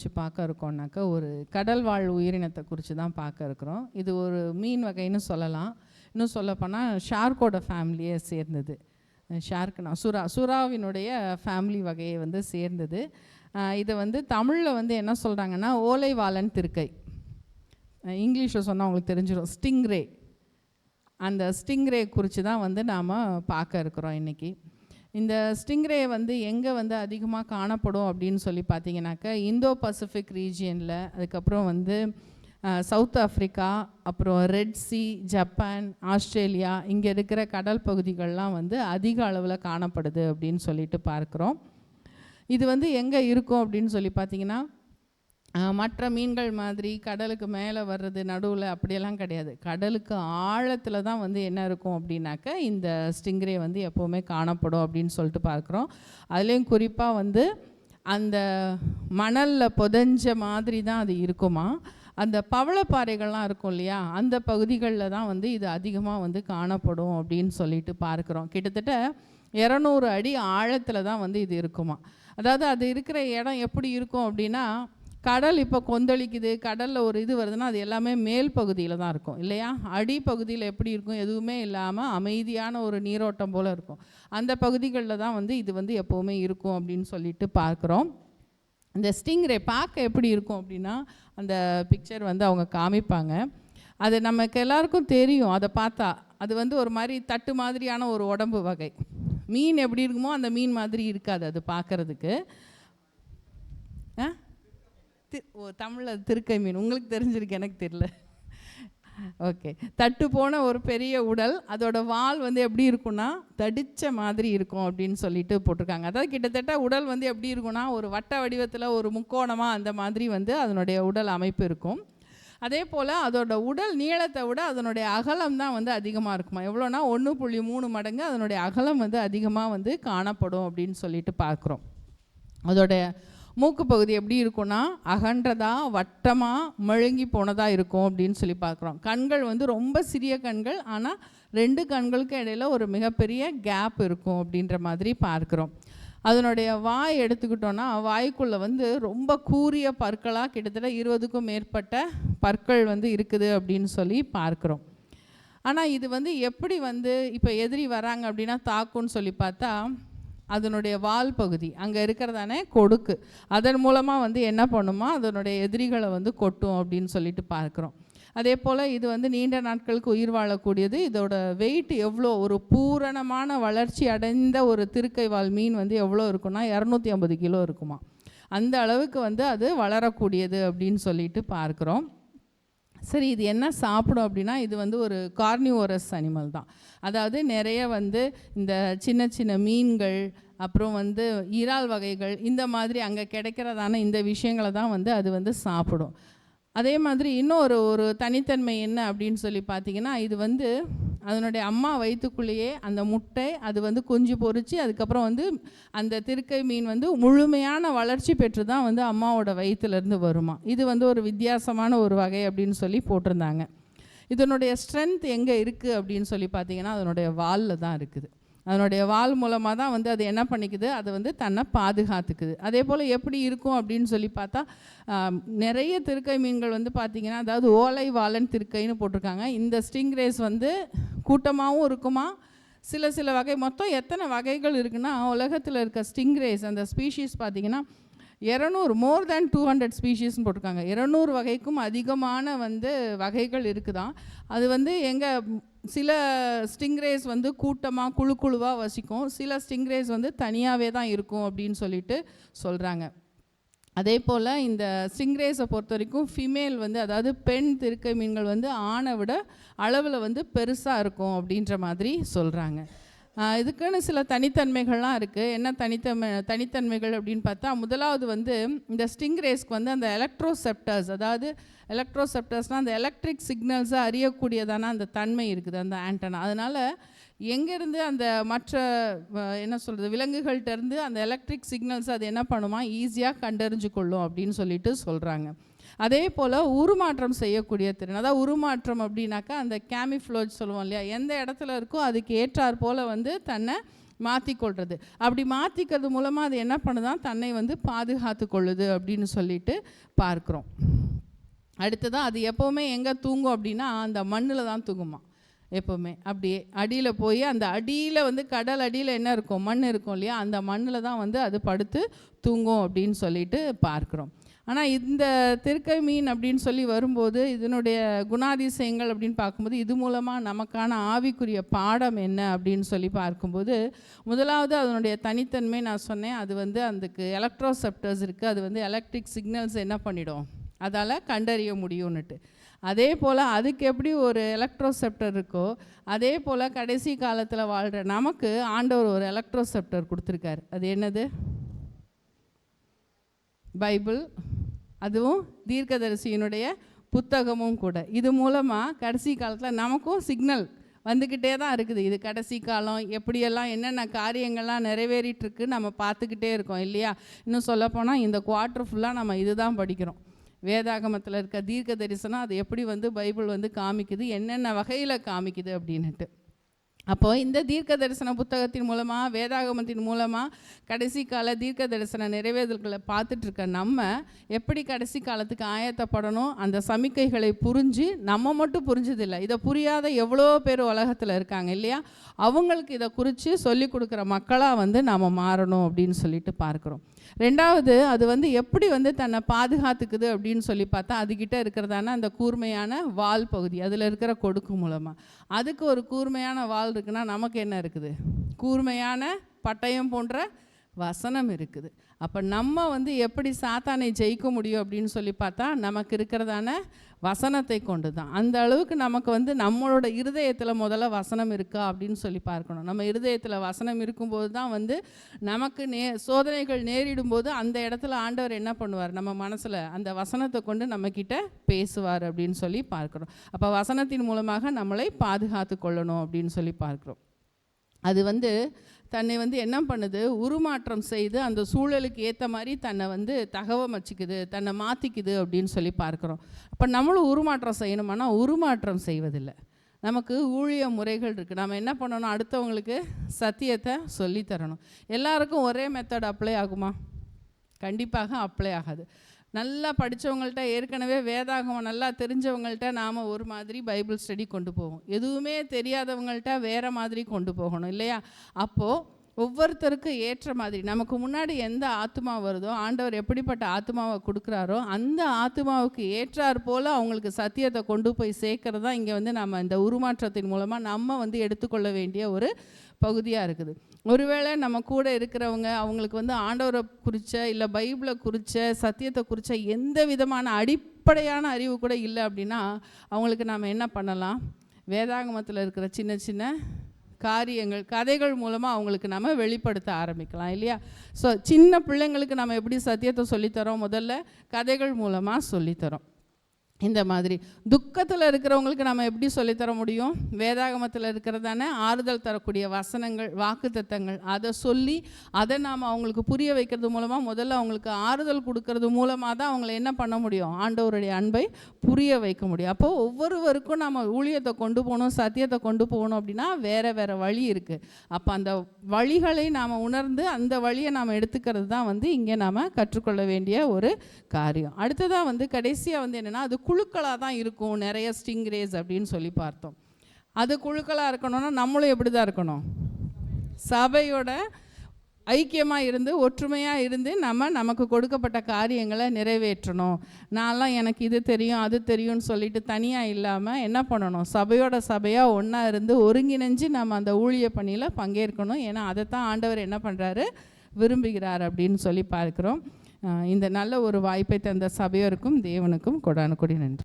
வச்சு பார்க்க இருக்கோம்னாக்கா ஒரு கடல் வாழ் உயிரினத்தை குறித்து தான் பார்க்க இருக்கிறோம். இது ஒரு மீன் வகைன்னு சொல்லலாம். இன்னும் சொல்லப்போனால் ஷார்க்கோட ஃபேமிலியை சேர்ந்தது. ஷார்க்னா சுறா சுறாவினுடைய ஃபேமிலி வகையை வந்து சேர்ந்தது. இதை வந்து தமிழில் வந்து என்ன சொல்கிறாங்கன்னா ஓலைவாலன் திருக்கை. இங்கிலீஷில் சொன்னால் உங்களுக்கு தெரிஞ்சிடும் ஸ்டிங்ரே அந்த ஸ்டிங்ரே குறித்து தான் வந்து நாம் பார்க்க இருக்கிறோம் இன்றைக்கி இந்த ஸ்டிங்ரே வந்து எங்கே வந்து அதிகமாக காணப்படும் அப்படின்னு சொல்லி பார்த்தீங்கன்னாக்கா இந்தோ பசிபிக் ரீஜியனில் அதுக்கப்புறம் வந்து சவுத் ஆஃப்ரிக்கா அப்புறம் ரெட் சி ஜப்பான் ஆஸ்திரேலியா இங்கே இருக்கிற கடல் பகுதிகள்லாம் வந்து அதிக அளவில் காணப்படுது அப்படின்னு சொல்லிட்டு பார்க்குறோம். இது வந்து எங்கே இருக்கும் அப்படின்னு சொல்லி பார்த்தீங்கன்னா மற்ற மீன்கள் மாதிரி கடலுக்கு மேலே வர்றது நடுவில் அப்படியெல்லாம் கிடையாது. கடலுக்கு ஆழத்தில் தான் வந்து என்ன இருக்கும் அப்படின்னாக்க இந்த ஸ்டிங்ரே வந்து எப்போவுமே காணப்படும் அப்படின்னு சொல்லிட்டு பார்க்குறோம். அதுலேயும் குறிப்பாக வந்து அந்த மணலில் புதஞ்ச மாதிரி தான் அது இருக்குமா? அந்த பவளப்பாறைகள்லாம் இருக்கும் இல்லையா? அந்த பகுதிகளில் தான் வந்து இது அதிகமாக வந்து காணப்படும் அப்படின்னு சொல்லிட்டு பார்க்குறோம். கிட்டத்தட்ட இரநூறு அடி ஆழத்தில் தான் வந்து இது இருக்குமா? அதாவது அது இருக்கிற இடம் எப்படி இருக்கும் அப்படின்னா கடல் இப்போ கொந்தளிக்குது கடலில் ஒரு இது வருதுன்னா அது எல்லாமே மேல் பகுதியில் தான் இருக்கும் இல்லையா? அடி பகுதியில் எப்படி இருக்கும் எதுவுமே இல்லாமல் அமைதியான ஒரு நீரோட்டம் போல் இருக்கும். அந்த பகுதிகளில் தான் வந்து இது வந்து எப்போவுமே இருக்கும் அப்படின்னு சொல்லிட்டு பார்க்குறோம். இந்த ஸ்டிங்ரே பார்க்க எப்படி இருக்கும் அப்படின்னா அந்த பிக்சர் வந்து அவங்க காமிப்பாங்க. அது நமக்கு எல்லாருக்கும் தெரியும் அதை பார்த்தா. அது வந்து ஒரு மாதிரி தட்டு மாதிரியான ஒரு உடம்பு வகை. மீன் எப்படி இருக்குமோ அந்த மீன் மாதிரி இருக்காது அது பார்க்கறதுக்கு. ஆ? தி- ஓ தமிழில் திருக்கை மீன். உங்களுக்கு தெரிஞ்சிருக்கு எனக்கு தெரியல. ஓகே. தட்டு போன ஒரு பெரிய உடல் அதோட வால் வந்து எப்படி இருக்கும்னா தடித்த மாதிரி இருக்கும் அப்படின்னு சொல்லிட்டு போட்டிருக்காங்க. அதாவது கிட்டத்தட்ட உடல் வந்து எப்படி இருக்கும்னா ஒரு வட்ட வடிவத்தில் ஒரு முக்கோணமாக அந்த மாதிரி வந்து அதனுடைய உடல் அமைப்பு இருக்கும். அதே போல் அதோட உடல் நீளத்தை விட அதனுடைய அகலம் தான் வந்து அதிகமாக இருக்குமா? எவ்வளோனா ஒன்று புள்ளி மூணு மடங்கு அதனுடைய அகலம் வந்து அதிகமாக வந்து காணப்படும் அப்படின்னு சொல்லிட்டு பார்க்குறோம். அதோடைய மூக்கு பகுதி எப்படி இருக்கும்னா அகன்றதா வட்டமாக மழுங்கி போனதாக இருக்கும் அப்படின்னு சொல்லி பார்க்குறோம். கண்கள் வந்து ரொம்ப சிறிய கண்கள் ஆனால் ரெண்டு கண்களுக்கு இடையில ஒரு மிகப்பெரிய கேப் இருக்கும் அப்படின்ற மாதிரி பார்க்குறோம். அதனுடைய வாய் எடுத்துக்கிட்டோன்னா வாய்க்குள்ளே வந்து ரொம்ப கூரிய பற்களாக கிட்டத்தட்ட இருபதுக்கும் மேற்பட்ட பற்கள் வந்து இருக்குது அப்படின்னு சொல்லி பார்க்குறோம். ஆனால் இது வந்து எப்படி வந்து இப்போ எதிரி வராங்க அப்படின்னா தாக்குன்னு சொல்லி பார்த்தா அதனுடைய வால் பகுதி. அங்கே இருக்கிறதானே கொடுக்கு. அதன் மூலமாக வந்து என்ன பண்ணுமா? அதனுடைய எதிரிகளை வந்து கொட்டும் அப்படின்னு சொல்லிட்டு பார்க்குறோம். அதே போல் இது வந்து நீண்ட நாட்களுக்கு உயிர் வாழக்கூடியது. இதோட வெயிட் எவ்வளோ? ஒரு பூரணமான வளர்ச்சி அடைந்த ஒரு திருக்கை வால் மீன் வந்து எவ்வளோ இருக்குன்னா இரநூத்தி ஐம்பது கிலோ இருக்குமா. அந்த அளவுக்கு வந்து அது வளரக்கூடியது அப்படின்னு சொல்லிட்டு பார்க்குறோம். சரி இது என்ன சாப்பிடும் அப்படின்னா இது வந்து ஒரு கார்னிவோரஸ் அனிமல் தான். அதாவது நிறைய வந்து இந்த சின்ன சின்ன மீன்கள் அப்புறம் வந்து இறால் வகைகள் இந்த மாதிரி அங்கே கிடைக்கிறதான இந்த விஷயங்களை தான் வந்து அது வந்து சாப்பிடும். அதே மாதிரி இன்னொரு ஒரு தனித்தன்மை என்ன அப்படின்னு சொல்லி பார்த்தீங்கன்னா இது வந்து அதனுடைய அம்மா வயிற்றுக்குள்ளேயே அந்த முட்டை அது வந்து குஞ்சு பொறிச்சு அதுக்கப்புறம் வந்து அந்த திருக்கை மீன் வந்து முழுமையான வளர்ச்சி பெற்று தான் வந்து அம்மாவோட வயிற்றுலேருந்து வருமா. இது வந்து ஒரு வித்தியாசமான ஒரு வகை அப்படின்னு சொல்லி போட்டிருந்தாங்க. இதனுடைய ஸ்ட்ரென்த் எங்கே இருக்குது அப்படின்னு சொல்லி பார்த்தீங்கன்னா அதனுடைய வாலில் தான் இருக்குது. அதனுடைய வால் மூலமாக தான் வந்து அது என்ன பண்ணிக்குது? அது வந்து தன்னை பாதுகாத்துக்குது. அதே போல் எப்படி இருக்கும் அப்படின்னு சொல்லி பார்த்தா நிறைய திருக்கை மீன்கள் வந்து பார்த்திங்கன்னா அதாவது ஓலை வாலன் திருக்கைன்னு போட்டிருக்காங்க. இந்த ஸ்டிங்ரேஸ் வந்து கூட்டமாகவும் இருக்குமா? சில சில வகை மொத்தம் எத்தனை வகைகள் இருக்குன்னா உலகத்தில் இருக்க ஸ்டிங்ரேஸ் அந்த ஸ்பீஷீஸ் பார்த்தீங்கன்னா இரநூறு மோர் தேன் டூ ஹண்ட்ரட் ஸ்பீஷீஸ்னு போட்டிருக்காங்க. இரநூறு வகைக்கும் அதிகமான வந்து வகைகள் இருக்குதான். அது வந்து எங்கள் சில ஸ்டிங்ரேஸ் வந்து கூட்டமாக குழு குழுவாக வசிக்கும். சில ஸ்டிங்ரேஸ் வந்து தனியாகவே தான் இருக்கும் அப்படின்னு சொல்லிட்டு சொல்கிறாங்க அதே போல் இந்த ஸ்டிங்ரேஸை பொறுத்த வரைக்கும் ஃபிமேல் வந்து அதாவது பெண் திருக்கை மீன்கள் வந்து ஆணை விட அளவில் வந்து பெருசாக இருக்கும் அப்படின்ற மாதிரி சொல்கிறாங்க இதுக்குன்னு சில தனித்தன்மைகள்லாம் இருக்குது என்ன தனித்தன்மை தனித்தன்மைகள் அப்படின்னு பார்த்தா முதலாவது வந்து இந்த ஸ்டிங் ரேஸ்க்கு வந்து அந்த எலக்ட்ரோசெப்டர்ஸ் அதாவது எலக்ட்ரோசெப்டர்ஸ்னால் அந்த எலக்ட்ரிக் சிக்னல்ஸை அறியக்கூடியதான அந்த தன்மை இருக்குது அந்த ஆண்டனா. அதனால் எங்கேருந்து அந்த மற்ற என்ன சொல்கிறது விலங்குகள்கிட்ட இருந்து அந்த எலக்ட்ரிக் சிக்னல்ஸ் அது என்ன பண்ணுமா? ஈஸியாக கண்டறிஞ்சு கொள்ளும் அப்படின்னு சொல்லிட்டு சொல்கிறாங்க அதே போல் உருமாற்றம் செய்யக்கூடிய திறன். அதாவது உருமாற்றம் அப்படின்னாக்கா அந்த கேமிஃப்ளோஜ் சொல்லுவோம் இல்லையா? எந்த இடத்துல இருக்கோ அதுக்கு ஏற்றாற் போல் வந்து தன்னை மாற்றிக்கொள்வது அப்படி மாற்றிக்கிறது மூலமாக அது என்ன பண்ணுதான் தன்னை வந்து பாதுகாத்து கொள்ளுது அப்படின்னு சொல்லிட்டு பார்க்குறோம். அடுத்ததாக அது எப்போவுமே எங்கே தூங்கும் அப்படின்னா அந்த மண்ணில் தான் தூங்குமா? எப்போவுமே. அப்படியே அடியில் போய் அந்த அடியில் வந்து கடல் அடியில் என்ன இருக்கும் மண் இருக்கும் இல்லையா அந்த மண்ணில் தான் வந்து அது படுத்து தூங்கும் அப்படின்னு சொல்லிட்டு பார்க்குறோம். ஆனால் இந்த திருக்கை மீன் அப்படின்னு சொல்லி வரும்போது இதனுடைய குணாதிசயங்கள் அப்படின்னு பார்க்கும்போது இது மூலமாக நமக்கான ஆவிக்குரிய பாடம் என்ன அப்படின்னு சொல்லி பார்க்கும்போது முதலாவது அதனுடைய தனித்தன்மை நான் சொன்னேன். அது வந்து அதுக்கு எலக்ட்ரோசெப்டர்ஸ் இருக்குது அது வந்து எலக்ட்ரிக் சிக்னல்ஸ் என்ன பண்ணிடும்? அதால் கண்டறிய முடியும்னுட்டு. அதே போல் அதுக்கு எப்படி ஒரு எலக்ட்ரோசெப்டர் இருக்கோ அதே போல் கடைசி காலத்தில் வாழ்கிற நமக்கு ஆண்டவர் ஒரு எலக்ட்ரோசெப்டர் கொடுத்துருக்காரு. அது என்னது? பைபிள். அதுவும் தீர்க்கதரிசியினுடைய புத்தகமும் கூட. இது மூலமாக கடைசி காலத்தில் நமக்கும் சிக்னல் வந்துக்கிட்டே தான் இருக்குது. இது கடைசி காலம் எப்படியெல்லாம் என்னென்ன காரியங்கள்லாம் நிறைவேறிட்டுருக்கு நம்ம பார்த்துக்கிட்டே இருக்கோம் இல்லையா? இன்னும் சொல்லப்போனால் இந்த குவார்ட்டர் ஃபுல்லாக நம்ம இதுதான் படிக்கிறோம். வேதாகமத்தில் இருக்க தீர்க்க தரிசனம் அது எப்படி வந்து பைபிள் வந்து காமிக்குது என்னென்ன வகையில் காமிக்குது அப்படின்னுட்டு. அப்போ இந்த தீர்க்க தரிசன புத்தகத்தின் மூலமாக வேதாகமத்தின் மூலமாக கடைசி கால தீர்க்க தரிசன நிறைவேறல்களை பார்த்துட்ருக்க நம்ம எப்படி கடைசி காலத்துக்கு ஆயத்தப்படணும் அந்த சமிக்கைகளை புரிஞ்சு நம்ம மட்டும் புரிஞ்சதில்லை. இதை புரியாத எவ்வளோ பேர் உலகத்தில் இருக்காங்க இல்லையா? அவங்களுக்கு இதை குறித்து சொல்லி கொடுக்குற மக்களாக வந்து நாம் மாறணும் அப்படின்னு சொல்லிட்டு பார்க்குறோம். ரெண்டாவது அது வந்து எப்படி வந்து தன்னை பாதுகாத்துக்குது அப்படின்னு சொல்லி பார்த்தா அதுக்கிட்ட இருக்கிறதான அந்த கூர்மையான வால் பகுதி அதில் இருக்கிற கொடுக்கு மூலமாக அதுக்கு ஒரு கூர்மையான வால் இருக்குன்னா நமக்கு என்ன இருக்குது? கூர்மையான பட்டயம் போன்ற வசனம் இருக்குது. அப்போ நம்ம வந்து எப்படி சாத்தானை ஜெயிக்க முடியும் அப்படின்னு சொல்லி பார்த்தா நமக்கு இருக்கிறதான வசனத்தை கொண்டு தான் அந்த அளவுக்கு நமக்கு வந்து நம்மளோட இருதயத்தில் முதல்ல வசனம் இருக்கா அப்படின்னு சொல்லி பார்க்கணும். நம்ம இருதயத்தில் வசனம் இருக்கும்போது தான் வந்து நமக்கு நே சோதனைகள் நேரிடும் போது அந்த இடத்துல ஆண்டவர் என்ன பண்ணுவார்? நம்ம மனசில் அந்த வசனத்தை கொண்டு நம்மக்கிட்ட பேசுவார் அப்படின்னு சொல்லி பார்க்குறோம் அப்போ வசனத்தின் மூலமாக நம்மளை பாதுகாத்து கொள்ளணும் அப்படின்னு சொல்லி பார்க்குறோம். அது வந்து தன்னை வந்து என்ன பண்ணுது? உருமாற்றம் செய்து அந்த சூழலுக்கு ஏற்ற மாதிரி தன்னை வந்து தகவமைச்சிக்குது தன்னை மாற்றிக்குது அப்படின்னு சொல்லி பார்க்குறோம். அப்போ நம்மளும் உருமாற்றம் செய்யணுமானா உருமாற்றம் செய்வதில்லை. நமக்கு ஊழிய முறைகள் இருக்குது நம்ம என்ன பண்ணணும்? அடுத்தவங்களுக்கு சத்தியத்தை சொல்லித்தரணும் எல்லாருக்கும் ஒரே மெத்தட் அப்ளை ஆகுமா? கண்டிப்பாக அப்ளை ஆகாது. நல்லா படித்தவங்கள்ட்ட ஏற்கனவே வேதாகமம் நல்லா தெரிஞ்சவங்கள்ட்ட நாம் ஒரு மாதிரி பைபிள் ஸ்டடி கொண்டு போவோம். எதுவுமே தெரியாதவங்கள்ட்ட வேறு மாதிரி கொண்டு போகணும் இல்லையா? அப்போது ஒவ்வொருத்தருக்கு ஏற்ற மாதிரி நமக்கு முன்னாடி எந்த ஆத்மா வருதோ ஆண்டவர் எப்படிப்பட்ட ஆத்மாவை கொடுக்குறாரோ அந்த ஆத்மாவுக்கு ஏற்றார் போல் அவங்களுக்கு சத்தியத்தை கொண்டு போய் சேர்க்கறது தான் இங்கே வந்து நம்ம இந்த உருமாற்றத்தின் மூலமாக நம்ம வந்து எடுத்துக்கொள்ள வேண்டிய ஒரு பகுதியாக இருக்குது. ஒருவேளை நம்ம கூட இருக்கிறவங்க அவங்களுக்கு வந்து ஆண்டவரை குறித்த இல்லை பைபிளை குறித்த சத்தியத்தை குறித்த எந்த விதமான அடிப்படையான அறிவு கூட இல்லை அப்படின்னா அவங்களுக்கு நாம் என்ன பண்ணலாம்? வேதாகமத்தில் இருக்கிற சின்ன சின்ன காரியங்கள் கதைகள் மூலமாக அவங்களுக்கு நம்ம வெளிப்படுத்த ஆரம்பிக்கலாம் இல்லையா? ஸோ சின்ன பிள்ளைங்களுக்கு நம்ம எப்படி சத்தியத்தை சொல்லித்தரோம்? முதல்ல கதைகள் மூலமாக சொல்லித்தரோம். இந்த மாதிரி. துக்கத்தில் இருக்கிறவங்களுக்கு நம்ம எப்படி சொல்லித்தர முடியும்? வேதாகமத்தில் இருக்கிறதான ஆறுதல் தரக்கூடிய வசனங்கள் வாக்குத்தத்தங்கள் அதை சொல்லி அதை நாம் அவங்களுக்கு புரிய வைக்கிறது மூலமாக முதல்ல அவங்களுக்கு ஆறுதல் கொடுக்கறது மூலமாக தான் அவங்கள என்ன பண்ண முடியும்? ஆண்டவருடைய அன்பை புரிய வைக்க முடியும். அப்போது ஒவ்வொருவருக்கும் நம்ம ஊழியத்தை கொண்டு போகணும் சத்தியத்தை கொண்டு போகணும் அப்படின்னா வேறு வேறு வழி இருக்குது அப்போ அந்த வழிகளை நாம் உணர்ந்து அந்த வழியை நாம் எடுத்துக்கிறது தான் வந்து இங்கே நாம் கற்றுக்கொள்ள வேண்டிய ஒரு காரியம். அடுத்ததாக வந்து கடைசியாக வந்து என்னென்னா அது குழுக்களாக தான் இருக்கும். நிறைய ஸ்டிங்ரேஸ் அப்படின்னு சொல்லி பார்த்தோம். அது குழுக்களாக இருக்கணும்னா நம்மளும் எப்படி தான் இருக்கணும்? சபையோட ஐக்கியமாக இருந்து ஒற்றுமையாக இருந்து நம்ம நமக்கு கொடுக்கப்பட்ட காரியங்களை நிறைவேற்றணும். நான்லாம் எனக்கு இது தெரியும் அது தெரியும்னு சொல்லிட்டு தனியாக இல்லாமல் என்ன பண்ணணும்? சபையோட சபையாக ஒன்றா இருந்து ஒருங்கிணைஞ்சு நம்ம அந்த ஊழிய பணியில் பங்கேற்கணும். ஏன்னா அதை தான் ஆண்டவர் என்ன பண்ணுறாரு விரும்புகிறார் அப்படின்னு சொல்லி பார்க்குறோம். இந்த நல்ல ஒரு வாய்ப்பை தந்த சபையோருக்கும் தேவனுக்கும் கொடான கொடி நன்றி.